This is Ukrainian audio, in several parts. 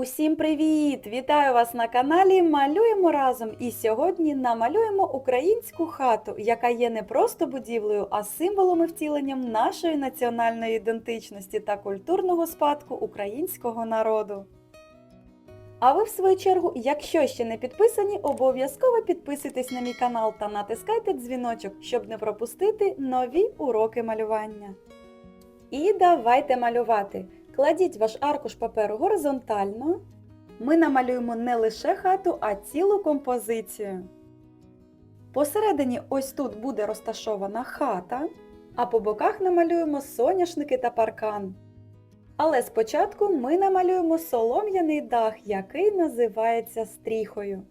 Усім привіт! Вітаю вас на каналі Малюємо разом. І сьогодні намалюємо українську хату, яка є не просто будівлею, а символом і втіленням нашої національної ідентичності та культурного спадку українського народу. А ви, в свою чергу, якщо ще не підписані, обов'язково підписуйтесь на мій канал та натискайте дзвіночок, щоб не пропустити нові уроки малювання. І давайте малювати. Кладіть ваш аркуш паперу горизонтально. Ми намалюємо не лише хату, а цілу композицію. Посередині ось тут буде розташована хата, а по боках намалюємо соняшники та паркан. Але спочатку ми намалюємо солом'яний дах, який називається стріхою.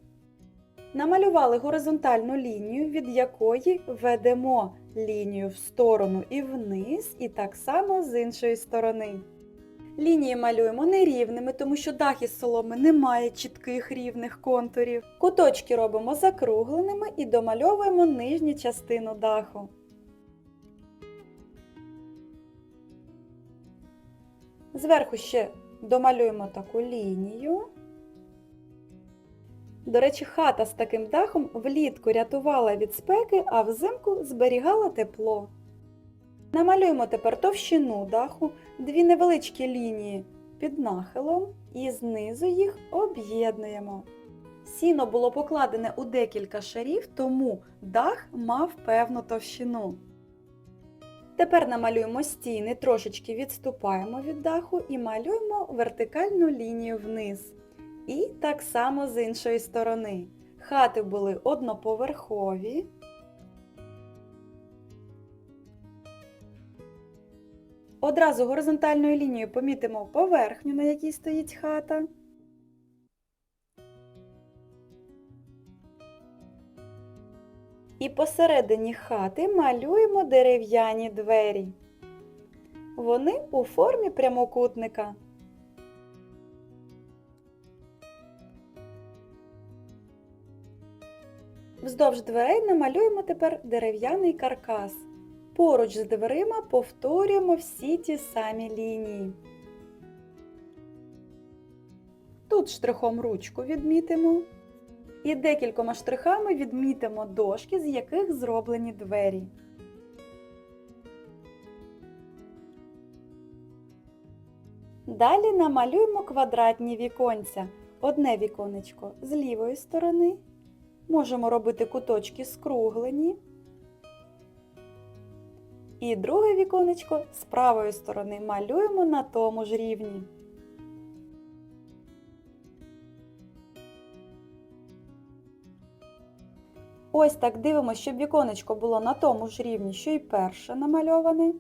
Намалювали горизонтальну лінію, від якої ведемо лінію в сторону і вниз, і так само з іншої сторони. Лінії малюємо нерівними, тому що дах із соломи не має чітких рівних контурів. Куточки робимо закругленими і домальовуємо нижню частину даху. Зверху ще домалюємо таку лінію. До речі, хата з таким дахом влітку рятувала від спеки, а взимку зберігала тепло. Намалюємо тепер товщину даху, дві невеличкі лінії під нахилом і знизу їх об'єднуємо. Сіно було покладене у декілька шарів, тому дах мав певну товщину. Тепер намалюємо стіни, трошечки відступаємо від даху і малюємо вертикальну лінію вниз. І так само з іншої сторони. Хати були одноповерхові. Одразу горизонтальною лінією помітимо поверхню, на якій стоїть хата. І посередині хати малюємо дерев'яні двері. Вони у формі прямокутника. Вздовж дверей намалюємо тепер дерев'яний каркас. Поруч з дверима повторюємо всі ті самі лінії. Тут штрихом ручку відмітимо. І декількома штрихами відмітимо дошки, з яких зроблені двері. Далі намалюємо квадратні віконця. Одне віконечко з лівої сторони. Можемо робити куточки скруглені. І друге віконечко з правої сторони малюємо на тому ж рівні. Ось так дивимося, щоб віконечко було на тому ж рівні, що і перше намальоване.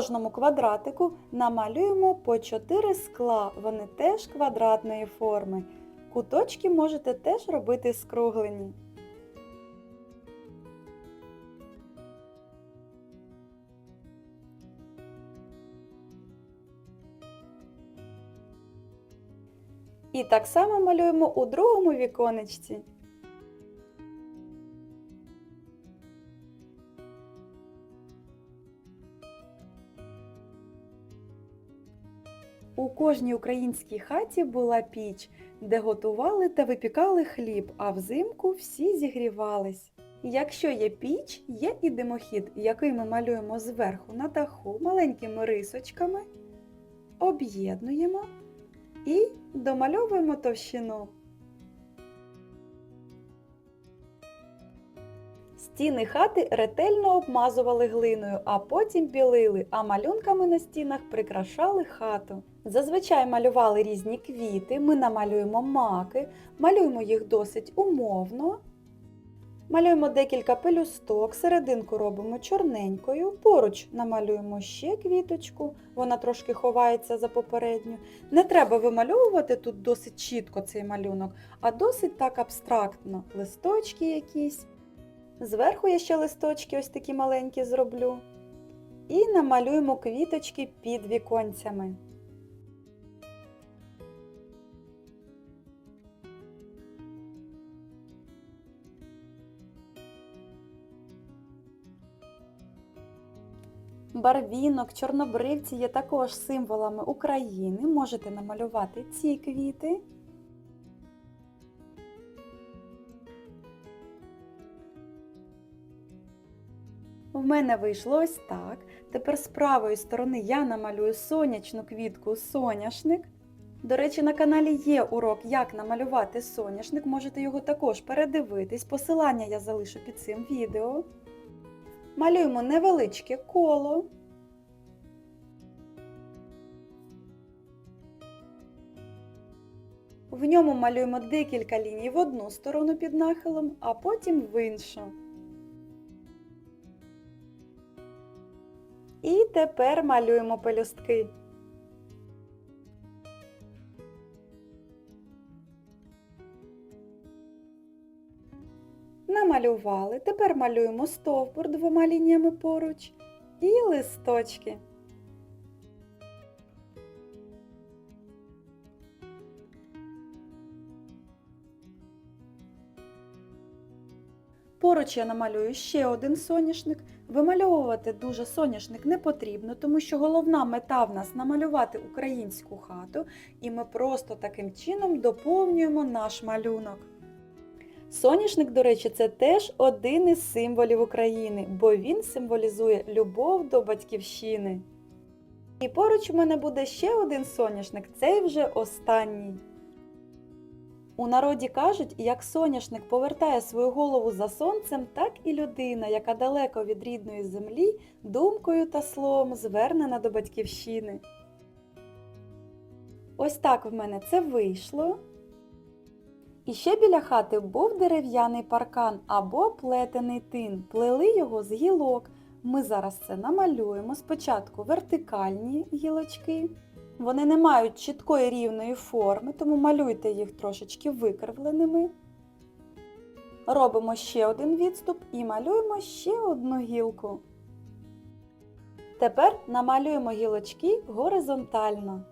Кожному квадратику намалюємо по 4 скла, вони теж квадратної форми. Куточки можете теж робити скруглені. І так само малюємо у другому віконечці. Кожній українській хаті була піч, де готували та випікали хліб, а взимку всі зігрівались. Якщо є піч, є і димохід, який ми малюємо зверху на даху маленькими рисочками, об'єднуємо і домальовуємо товщину. Стіни хати ретельно обмазували глиною, а потім білили, а малюнками на стінах прикрашали хату. Зазвичай малювали різні квіти, ми намалюємо маки, малюємо їх досить умовно. Малюємо декілька пелюсток, серединку робимо чорненькою, поруч намалюємо ще квіточку, вона трошки ховається за попередню. Не треба вимальовувати тут досить чітко цей малюнок, а досить так абстрактно. Листочки якісь. Зверху я ще листочки ось такі маленькі зроблю. І намалюємо квіточки під віконцями. Барвінок, чорнобривці є також символами України. Можете намалювати ці квіти. Мене вийшло ось так. Тепер з правої сторони я намалюю сонячну квітку соняшник. До речі, на каналі є урок, як намалювати соняшник. Можете його також передивитись. Посилання я залишу під цим відео. Малюємо невеличке коло. В ньому малюємо декілька ліній в одну сторону під нахилом, а потім в іншу. І тепер малюємо пелюстки. Намалювали. Тепер малюємо стовбур двома лініями поруч і листочки. Поруч я намалюю ще один соняшник. Вимальовувати дуже соняшник не потрібно, тому що головна мета в нас намалювати українську хату, і ми просто таким чином доповнюємо наш малюнок. Соняшник, до речі, це теж один із символів України, бо він символізує любов до батьківщини. І поруч у мене буде ще один соняшник, цей вже останній. У народі кажуть, як соняшник повертає свою голову за сонцем, так і людина, яка далеко від рідної землі, думкою та словом звернена до батьківщини. Ось так в мене це вийшло. І ще біля хати був дерев'яний паркан або плетений тин. Плели його з гілок. Ми зараз це намалюємо. Спочатку вертикальні гілочки. Вони не мають чіткої рівної форми, тому малюйте їх трошечки викривленими. Робимо ще один відступ і малюємо ще одну гілку. Тепер намалюємо гілочки горизонтально.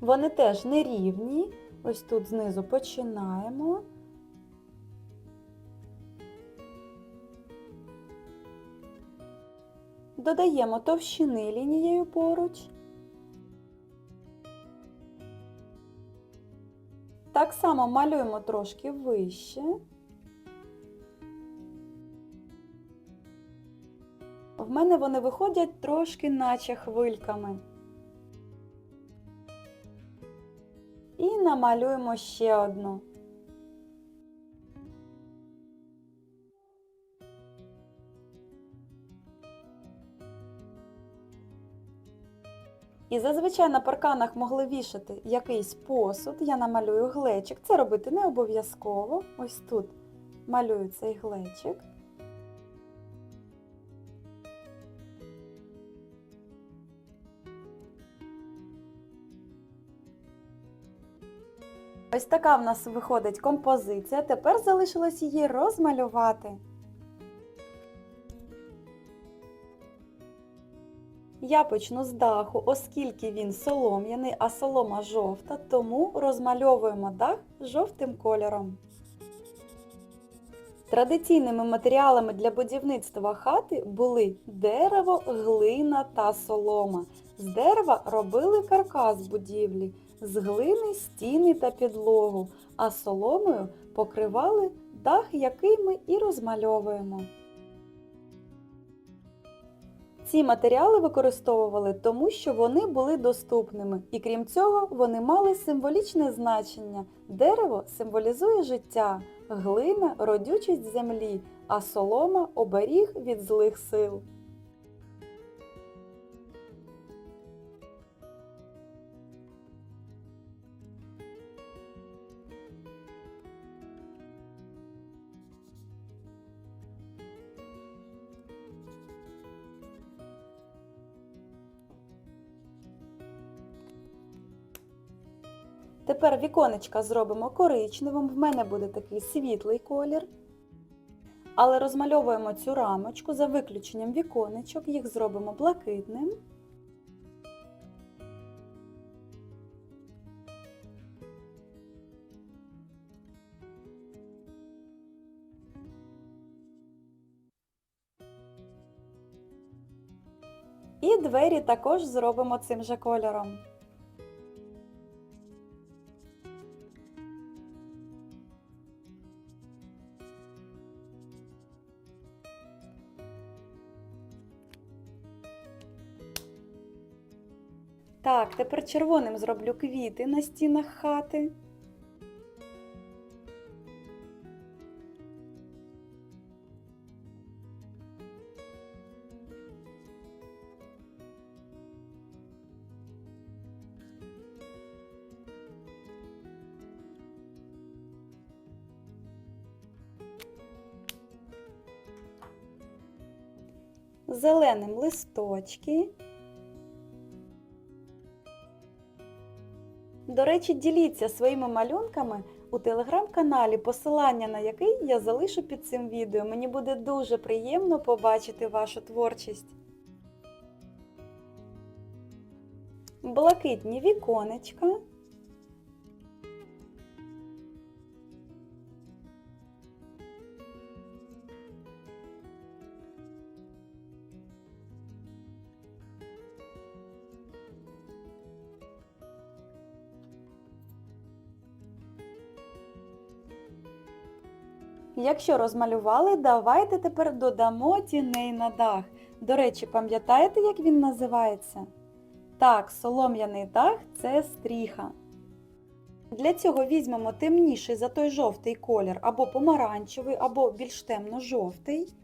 Вони теж нерівні. Ось тут знизу починаємо. Додаємо товщини лінією поруч. Так само малюємо трошки вище. В мене вони виходять трошки наче хвильками. І намалюємо ще одну. І зазвичай на парканах могли вішати якийсь посуд. Я намалюю глечик. Це робити не обов'язково. Ось тут малюю цей глечик. Ось така в нас виходить композиція. Тепер залишилось її розмалювати. Я почну з даху, оскільки він солом'яний, а солома жовта, тому розмальовуємо дах жовтим кольором. Традиційними матеріалами для будівництва хати були дерево, глина та солома. З дерева робили каркас будівлі, з глини стіни та підлогу, а соломою покривали дах, який ми і розмальовуємо. Ці матеріали використовували тому, що вони були доступними, і крім цього, вони мали символічне значення. Дерево символізує життя, глина родючість землі, а солома оберіг від злих сил. Тепер віконечка зробимо коричневим, в мене буде такий світлий колір. Але розмальовуємо цю рамочку за виключенням віконечок, їх зробимо блакитним. І двері також зробимо цим же кольором. Так, тепер червоним зроблю квіти на стінах хати. Зеленим листочки. До речі, діліться своїми малюнками у телеграм-каналі, посилання на який я залишу під цим відео. Мені буде дуже приємно побачити вашу творчість. Блакитні віконечка. Якщо розмалювали, давайте тепер додамо тіней на дах. До речі, пам'ятаєте, як він називається? Так, солом'яний дах це стріха. Для цього візьмемо темніший за той жовтий колір, або помаранчевий, або більш темно-жовтий.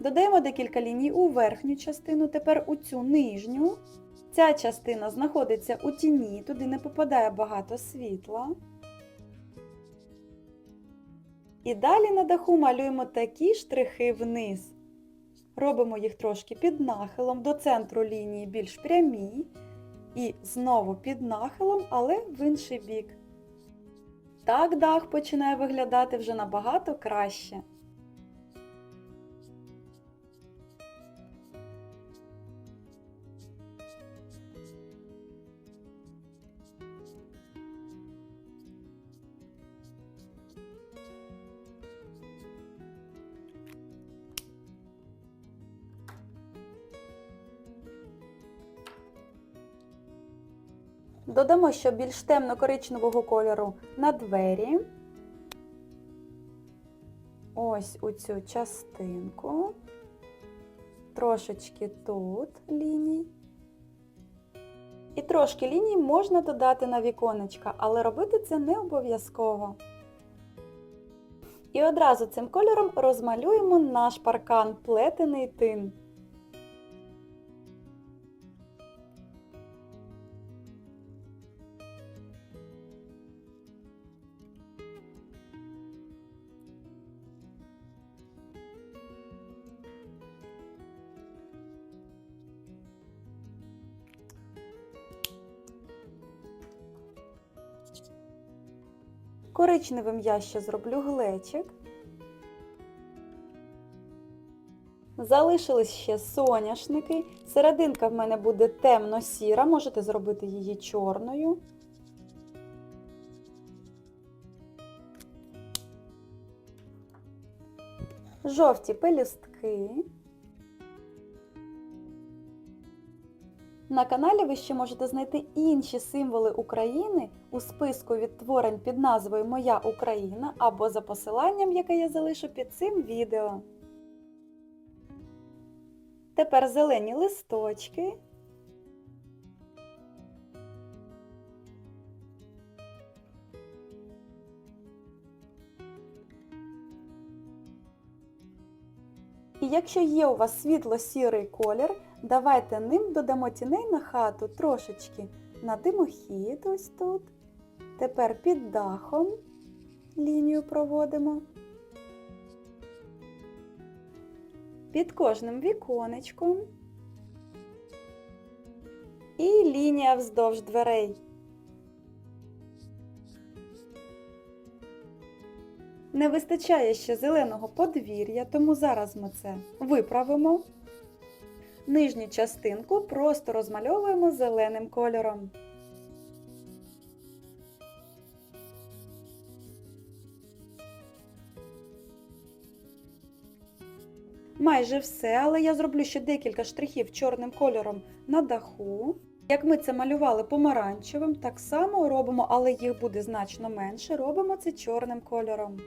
Додаємо декілька ліній у верхню частину, тепер у цю нижню. Ця частина знаходиться у тіні, туди не попадає багато світла. І далі на даху малюємо такі штрихи вниз. Робимо їх трошки під нахилом, до центру лінії більш прямі. І знову під нахилом, але в інший бік. Так дах починає виглядати вже набагато краще. Додамо ще більш темно-коричневого кольору на двері. Ось у цю частинку. Трошечки тут ліній. І трошки ліній можна додати на віконечка, але робити це не обов'язково. І одразу цим кольором розмалюємо наш паркан плетений тин. Коричневим я ще зроблю глечик. Залишились ще соняшники. Серединка в мене буде темно-сіра, можете зробити її чорною. Жовті пелюстки. На каналі ви ще можете знайти інші символи України у списку відтворень під назвою Моя Україна або за посиланням, яке я залишу під цим відео. Тепер зелені листочки. І якщо є у вас світло-сірий колір, давайте ним додамо тіней на хату трошечки на димохід ось тут. Тепер під дахом лінію проводимо. Під кожним віконечком. І лінія вздовж дверей. Не вистачає ще зеленого подвір'я, тому зараз ми це виправимо. Нижню частинку просто розмальовуємо зеленим кольором. Майже все, але я зроблю ще декілька штрихів чорним кольором на даху. Як ми це малювали помаранчевим, так само робимо, але їх буде значно менше, робимо це чорним кольором.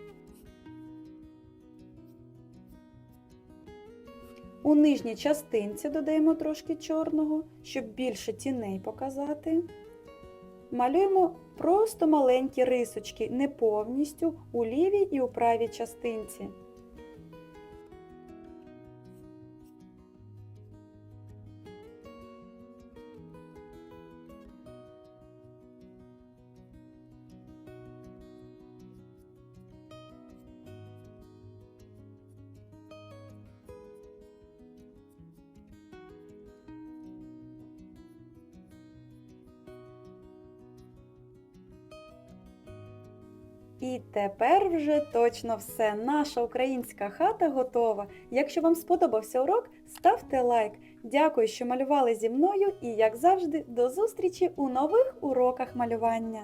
У нижній частинці додаємо трошки чорного, щоб більше тіней показати. Малюємо просто маленькі рисочки, не повністю у лівій і у правій частинці. І тепер вже точно все. Наша українська хата готова. Якщо вам сподобався урок, ставте лайк. Дякую, що малювали зі мною і, як завжди, до зустрічі у нових уроках малювання.